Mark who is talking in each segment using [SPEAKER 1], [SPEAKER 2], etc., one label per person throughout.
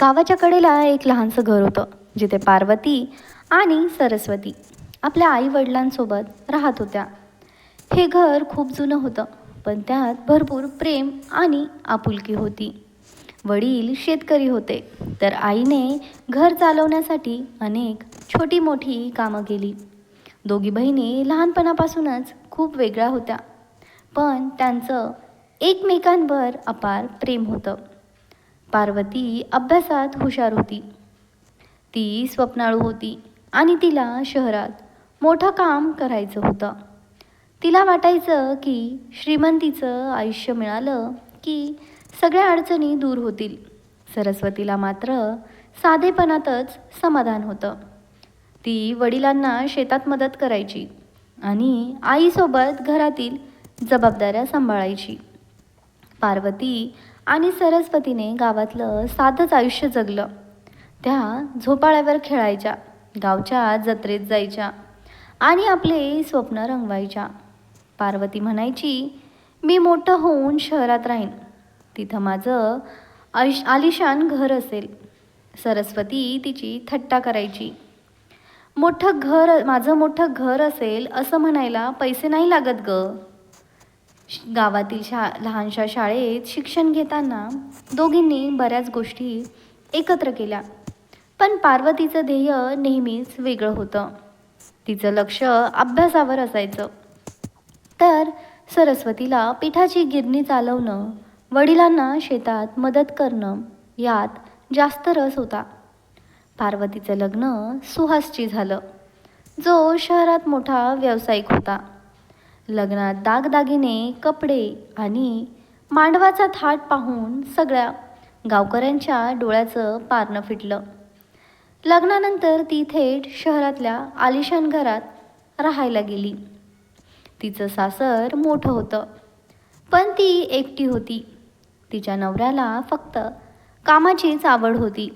[SPEAKER 1] गावाच्या कडेला एक लहानसं घर होतं जिथे पार्वती आणि सरस्वती आपल्या आई वडिलांसोबत राहत होत्या. हे घर खूप जुनं होतं पण त्यात भरपूर प्रेम आणि आपुलकी होती. वडील शेतकरी होते तर आईने घर चालवण्यासाठी अनेक छोटी मोठी कामं केली. दोघी बहिणी लहानपणापासूनच खूप वेगळ्या होत्या पण त्यांचं एकमेकांवर अपार प्रेम होतं. पार्वती अभ्यासात हुशार होती. ती स्वप्नाळू होती आणि तिला शहरात मोठं काम करायचं होतं. तिला वाटायचं की श्रीमंतीचं आयुष्य मिळालं की सगळ्या अडचणी दूर होतील. सरस्वतीला मात्र साधेपणातच समाधान होतं. ती वडिलांना शेतात मदत करायची आणि आईसोबत घरातील जबाबदाऱ्या सांभाळायची. पार्वती आणि सरस्वतीने गावातलं साधंच आयुष्य जगलं. त्या झोपाळ्यावर खेळायच्या गावच्या जत्रेत जायच्या आणि आपले स्वप्न रंगवायच्या. पार्वती म्हणायची मी मोठं होऊन शहरात राहीन. तिथं माझं आयुष आलिशान घर असेल. सरस्वती तिची थट्टा करायची. मोठं घर माझं मोठं घर असेल असं म्हणायला पैसे नाही लागत ग. गावातील शा लहानशा शाळेत शिक्षण घेताना दोघींनी बऱ्याच गोष्टी एकत्र केल्या. पण पार्वतीचं ध्येय नेहमीच वेगळं होतं. तिचं लक्ष अभ्यासावर असायचं. तर सरस्वतीला पिठाची गिरणी चालवणं वडिलांना शेतात मदत करणं यात जास्त रस होता. पार्वतीचं लग्न सुहासची झालं. जो शहरात मोठा व्यावसायिक होता. लग्नात दागदागिने कपडे आणि मांडवाचा थाट पाहून सगळ्या गावकऱ्यांच्या डोळ्याचं पारणं फिटलं. लग्नानंतर ती थेट शहरातल्या आलिशान घरात राहायला गेली. तिचं सासर मोठं होतं पण ती एकटी होती. तिच्या नवऱ्याला फक्त कामाचीच आवड होती.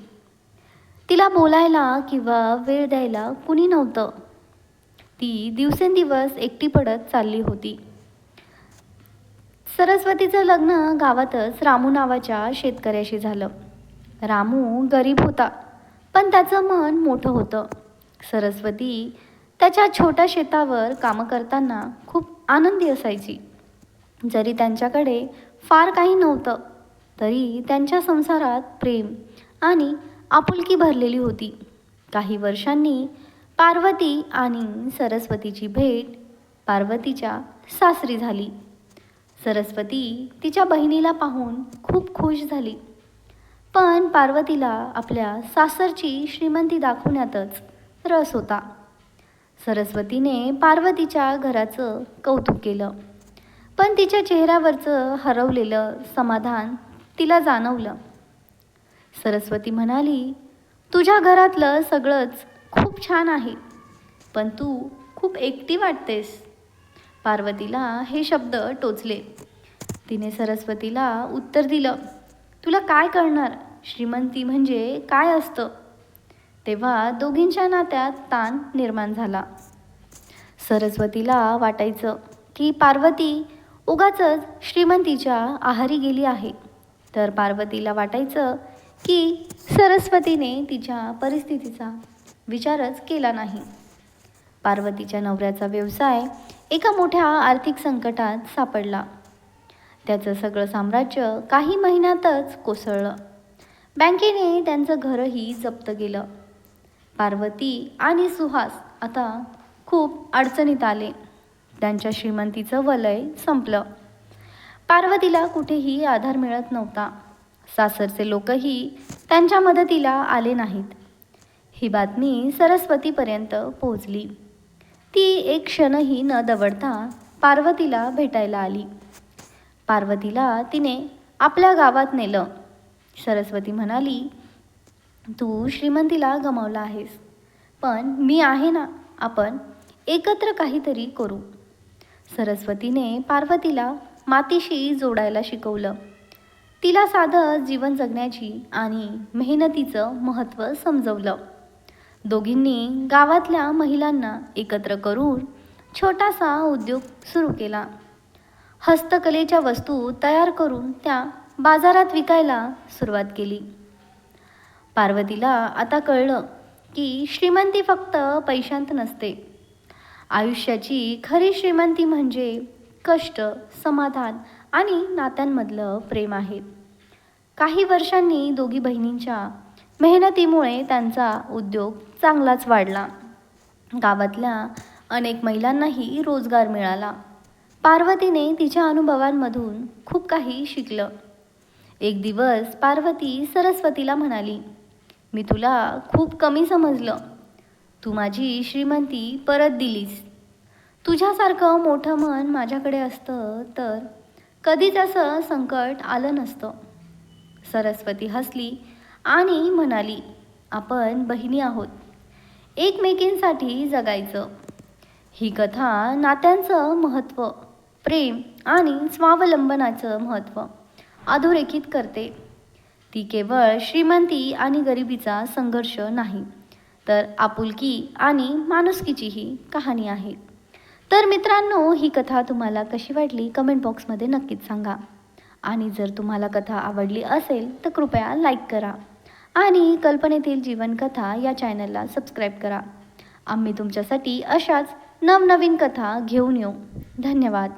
[SPEAKER 1] तिला बोलायला किंवा वेळ द्यायला कुणी नव्हतं. ती दिवसेंदिवस एकटी पडत चालली होती. सरस्वतीचं लग्न गावातच रामू नावाच्या शेतकऱ्याशी झालं. रामू गरीब होता पण त्याचं मन मोठं होतं. सरस्वती त्याच्या छोट्या शेतावर कामं करताना खूप आनंदी असायची. जरी त्यांच्याकडे फार काही नव्हतं तरी त्यांच्या संसारात प्रेम आणि आपुलकी भरलेली होती. काही वर्षांनी पार्वती आणि सरस्वतीची भेट पार्वतीच्या सासरी झाली. सरस्वती तिच्या बहिणीला पाहून खूप खुश झाली. पण पार्वतीला आपल्या सासरची श्रीमंती दाखवण्यातच रस होता. सरस्वतीने पार्वतीच्या घराचं कौतुक केलं. पण तिच्या चेहऱ्यावरचं हरवलेलं समाधान तिला जाणवलं. सरस्वती म्हणाली तुझ्या घरातलं सगळंच खूप छान आहे. पण तू खूप एकटी वाटतेस. पार्वतीला हे शब्द टोचले. तिने सरस्वतीला उत्तर दिलं. तुला काय कळणार? श्रीमंती म्हणजे काय असतं? तेव्हा दोघींच्या नात्यात ताण निर्माण झाला. सरस्वतीला वाटायचं की पार्वती उगाचच श्रीमंतीच्या आहारी गेली आहे. तर पार्वतीला वाटायचं की सरस्वतीने तिच्या परिस्थितीचा विचारच केला नाही. पार्वतीच्या नवऱ्याचा व्यवसाय एका मोठ्या आर्थिक संकटात सापडला. त्याचं सगळं साम्राज्य काही महिन्यातच कोसळलं. बँकेने त्यांचं घरही जप्त केलं. पार्वती आणि सुहास आता खूप अडचणीत आले. त्यांच्या श्रीमंतीचं वलय संपलं. पार्वतीला कुठेही आधार मिळत नव्हता. सासरचे लोकही त्यांच्या मदतीला आले नाहीत. ही बातमी सरस्वतीपर्यंत पोहोचली. ती एक क्षणही न दवडता पार्वतीला भेटायला आली. पार्वतीला तिने आपल्या गावात नेलं. सरस्वती म्हणाली तू श्रीमंतीला गमावला आहेस. पण मी आहे ना आपण एकत्र काहीतरी करू. सरस्वतीने पार्वतीला मातीशी जोडायला शिकवलं. तिला साधं जीवन जगण्याची आणि मेहनतीचं महत्त्व समजवलं. दोघींनी गावातल्या महिलांना एकत्र करून छोटासा उद्योग सुरू केला. हस्तकलेच्या वस्तू तयार करून त्या बाजारात विकायला सुरुवात केली. पार्वतीला आता कळलं की श्रीमंती फक्त पैशांत नसते. आयुष्याची खरी श्रीमंती म्हणजे कष्ट समाधान आणि नात्यांमधलं प्रेम आहे. काही वर्षांनी दोघी बहिणींच्या मेहनतीमुळे त्यांचा उद्योग चांगलाच वाढला. गावातल्या अनेक महिलांनाही रोजगार मिळाला. पार्वतीने तिच्या अनुभवांमधून खूप काही शिकलं. एक दिवस पार्वती सरस्वतीला म्हणाली मी तुला खूप कमी समजलं. तू माझी श्रीमंती परत दिलीस. तुझ्यासारखं मोठं मन माझ्याकडे असतं तर कधीच असं संकट आलं नसतं. सरस्वती हसली आणि म्हणाली आपण बहिणी आहोत. एकमेकींसाठी जगायचं. ही कथा नात्यांचं महत्त्व प्रेम आणि स्वावलंबनाचं महत्त्व अधोरेखित करते. ती केवळ श्रीमंती आणि गरिबीचा संघर्ष नाही तर आपुलकी आणि माणुसकीचीही कहाणी आहे. तर मित्रांनो ही कथा तुम्हाला कशी वाटली? कमेंट बॉक्समध्ये नक्कीच सांगा. आणि जर तुम्हाला कथा आवडली असेल तर कृपया लाईक करा. आणि कल्पनेतील जीवनकथा या चॅनलला सबस्क्राईब करा. आम्ही तुमच्यासाठी अशाच नवनवीन कथा घेऊन येऊ. धन्यवाद.